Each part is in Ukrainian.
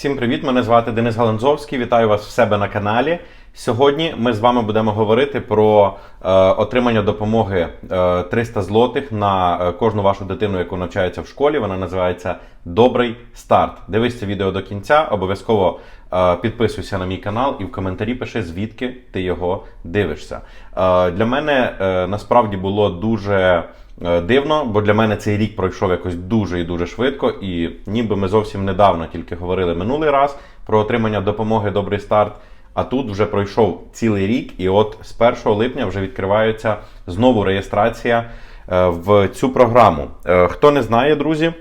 Всім привіт! Мене звати Денис Галанзовський. Вітаю вас в себе на каналі. Сьогодні ми з вами будемо говорити про е, отримання допомоги е, 300 злотих на е, кожну вашу дитину, яку навчається в школі. Вона називається Добрий старт. Дивись це відео до кінця. Обов'язково е, підписуйся на мій канал і в коментарі пиши, звідки ти його дивишся. Е, для мене е, насправді було дуже. Е, Дивно, бо для мене цей рік пройшов якось дуже і дуже швидко, і ніби ми зовсім недавно тільки говорили минулий раз про отримання допомоги Добрий старт. А тут вже пройшов цілий рік, і от з 1 липня вже відкривається знову реєстрація е, в цю програму. Е, Хто не знає, друзі,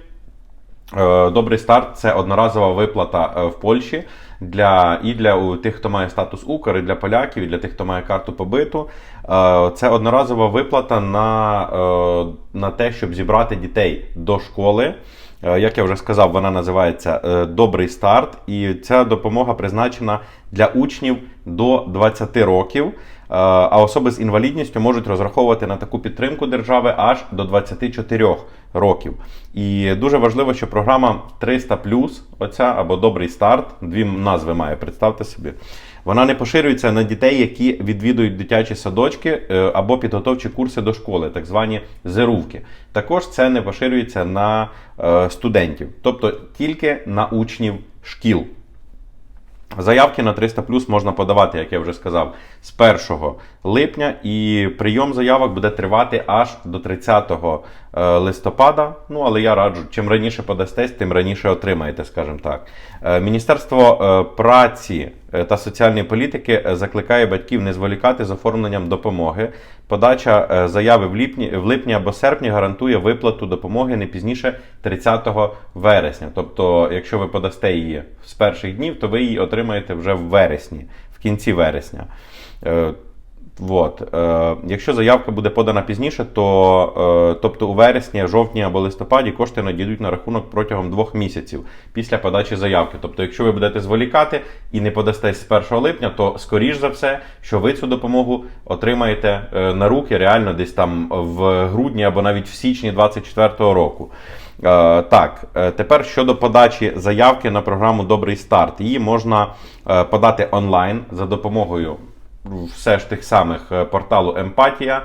Е, Добрий старт це одноразова виплата в Польщі для і для тих, хто має статус Укр, і для поляків, і для тих, хто має карту побиту. Це одноразова виплата на, на те, щоб зібрати дітей до школи. Е, Як я вже сказав, вона називається е, Добрий старт, і ця допомога призначена для учнів до 20 років. Е, А особи з інвалідністю можуть розраховувати на таку підтримку держави аж до 24 років. І дуже важливо, що програма 300 оця або Добрий старт, дві назви має, представте собі. Вона не поширюється на дітей, які відвідують дитячі садочки е, або підготовчі курси до школи, так звані зерувки. Також це не поширюється на е, студентів, тобто тільки на учнів шкіл. Заявки на 300 плюс можна подавати, як я вже сказав, з 1 липня, і прийом заявок буде тривати аж до 30 е, листопада. Ну, але я раджу, чим раніше подастесь, тим раніше отримаєте, скажімо так. Е, Міністерство е, праці та соціальної політики е, закликає батьків не зволікати з оформленням допомоги. Подача е, заяви в липні, в липні або серпні гарантує виплату допомоги не пізніше 30 вересня. Тобто, якщо ви подасте її з перших днів, то ви її отримаєте вже в вересні, в кінці вересня. Вот. Е, якщо заявка буде подана пізніше, то е, тобто у вересні, жовтні або листопаді кошти надійдуть на рахунок протягом двох місяців після подачі заявки. Тобто, якщо ви будете зволікати і не подастесь з 1 липня, то скоріш за все, що ви цю допомогу отримаєте е, на руки реально десь там в грудні або навіть в січні 2024 року. Е, Так, е, тепер щодо подачі заявки на програму Добрий старт. Її можна е, подати онлайн за допомогою все ж тих самих е, порталу Емпатія,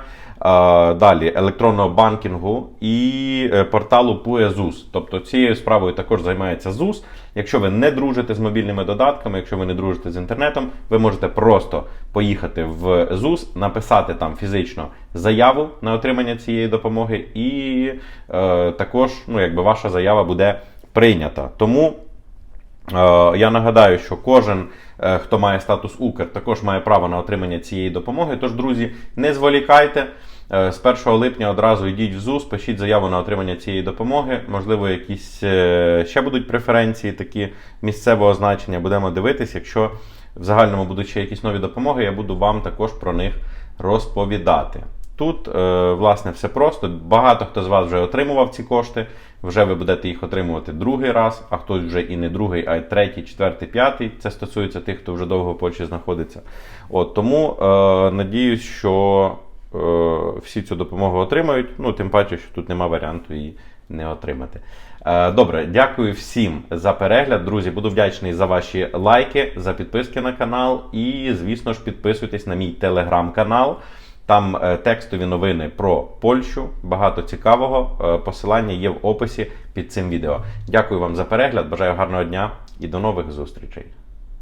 далі електронного банкінгу і е, порталу ZUS. Тобто цією справою також займається ЗУС. Якщо ви не дружите з мобільними додатками, якщо ви не дружите з інтернетом, ви можете просто поїхати в ЗУС, написати там фізично заяву на отримання цієї допомоги, і е, також ну, якби ваша заява буде прийнята. Тому Я нагадаю, що кожен, е, хто має статус Укр, також має право на отримання цієї допомоги. Тож, друзі, не зволікайте. Е, З 1 липня одразу йдіть в ЗУС, пишіть заяву на отримання цієї допомоги. Можливо, якісь е, ще будуть преференції, такі місцевого значення. Будемо дивитись. Якщо в загальному будуть ще якісь нові допомоги, я буду вам також про них розповідати. Тут, е, власне, все просто. Багато хто з вас вже отримував ці кошти. Вже ви будете їх отримувати другий раз, а хтось вже і не другий, а й третій, четвертий, п'ятий. Це стосується тих, хто вже довго в Польщі знаходиться. От тому е, надіюсь, що е, всі цю допомогу отримають. Ну, тим паче, що тут нема варіанту її не отримати. Е, Добре, дякую всім за перегляд. Друзі, буду вдячний за ваші лайки, за підписки на канал. І, звісно ж, підписуйтесь на мій телеграм-канал. Там е, текстові новини про Польщу, багато цікавого. Е, Посилання є в описі під цим відео. Дякую вам за перегляд, бажаю гарного дня і до нових зустрічей.